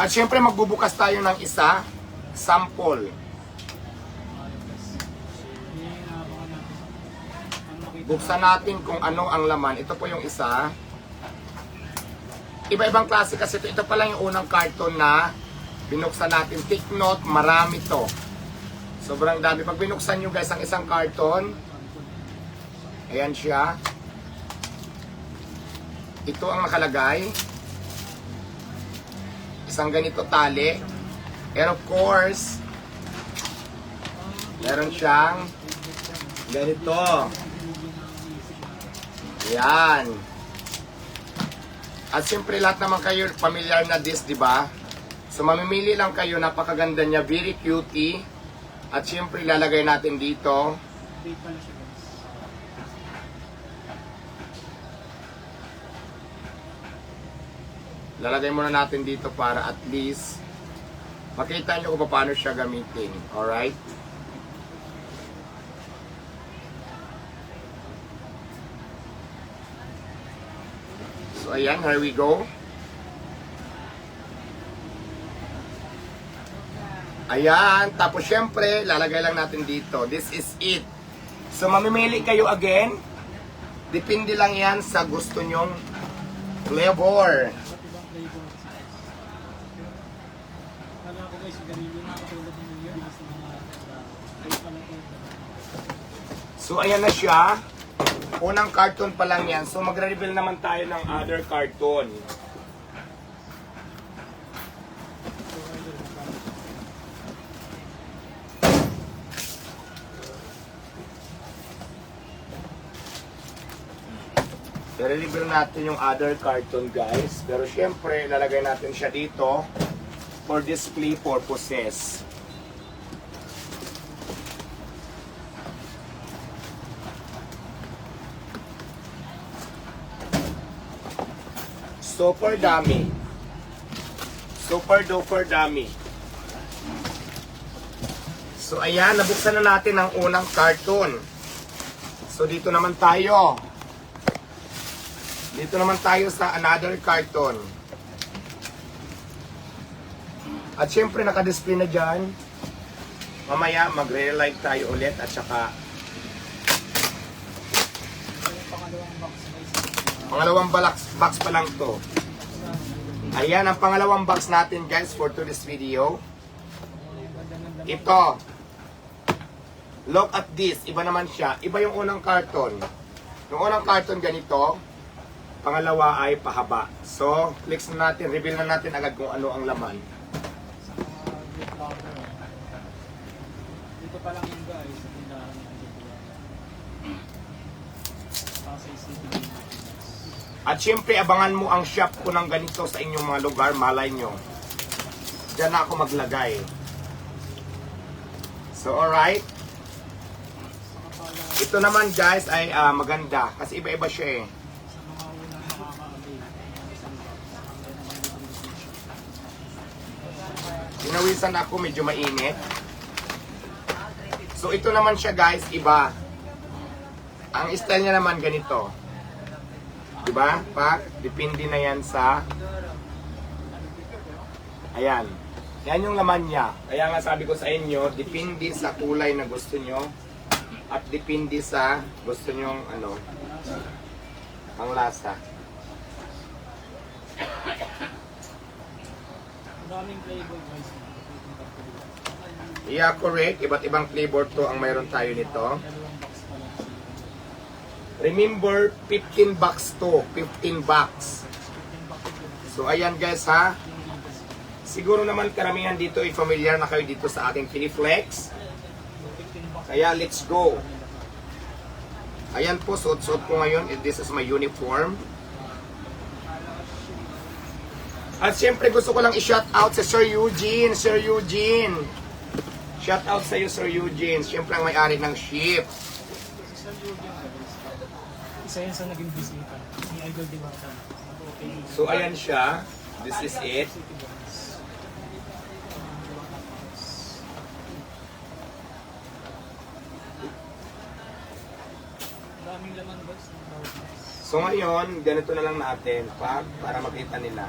At syempre magbubukas tayo ng isa, sample. Buksan natin kung ano ang laman. Ito po yung isa. Iba-ibang klase kasi ito. Ito pa lang yung unang karton na binuksan natin. Take note, marami to. Sobrang dami. Pag binuksan nyo guys ang isang karton, ayan siya. Ito ang nakalagay. Isang ganito tali. And of course, meron siyang ganito. Yan. At siyempre lahat naman kayo familiar na this, di ba? So mamimili lang kayo, napakaganda niya, very cutie. At siyempre ilalagay natin dito. Lalagay muna natin dito para at least makita nyo kung paano siya gamitin. Alright? So ayan, here we go. Ayan, tapos syempre, lalagay lang natin dito. This is it. So mamimili kayo again. Depende lang yan sa gusto nyong flavor. So ayan na siya. Unang carton pa lang yan. So magre-reveal naman tayo ng other carton. I-reveal natin yung other carton guys. Pero syempre, lalagay natin siya dito for display purposes. Super dami. Super duper dami. So ayan, nabuksan na natin ang unang carton. So dito naman tayo. Dito naman tayo sa another carton. At syempre naka-display na dyan. Mamaya magre-relight tayo ulit at saka Pangalawang box, box pa lang to. Ayan ang pangalawang box natin guys for today's video. Ito. Look at this. Iba naman siya. Iba yung unang carton. Yung unang carton ganito. Pangalawa ay pahaba. So, click na natin. Reveal na natin agad kung ano ang laman. Dito pa lang yung guys, sa tindahan ng Pasay City. At syempre, abangan mo ang shop ko ng ganito sa inyong mga lugar. Malay nyo. Diyan na ako maglagay. So, alright. Ito naman guys ay ah, maganda. Kasi iba-iba siya eh. Sa mga unang makakaabay, isang box. Hanggang naman dito Pinawisan ako, medyo mainit. So, ito naman siya guys, iba. Ang style niya naman ganito. Diba? Pak, depende na yan sa... Ayan. Yan yung laman niya. Kaya nga sabi ko sa inyo, depende sa kulay na gusto nyo. At depende sa gusto nyong ano, ang lasa. Ang daming flavor guys. Yeah, correct. Iba't ibang flavor to ang mayroon tayo nito. Remember, 15 bucks to. 15 bucks. So, ayan guys ha. Siguro naman karamihan dito ay familiar na kayo dito sa ating Kineflex. Kaya let's go. Ayan po, suot-suot ko ngayon. This is my uniform. At siyempre gusto ko lang i-shout out sa Sir Eugene. Sir Eugene. Shout out sa iyo, Sir Eugene. Siyempre ang may-ari ng ship. Si Sir guys. Isa yan sa naging bisita ni Idol Diwata. So ayan siya. This is it. So ngayon, ganito na lang natin pag para makita nila.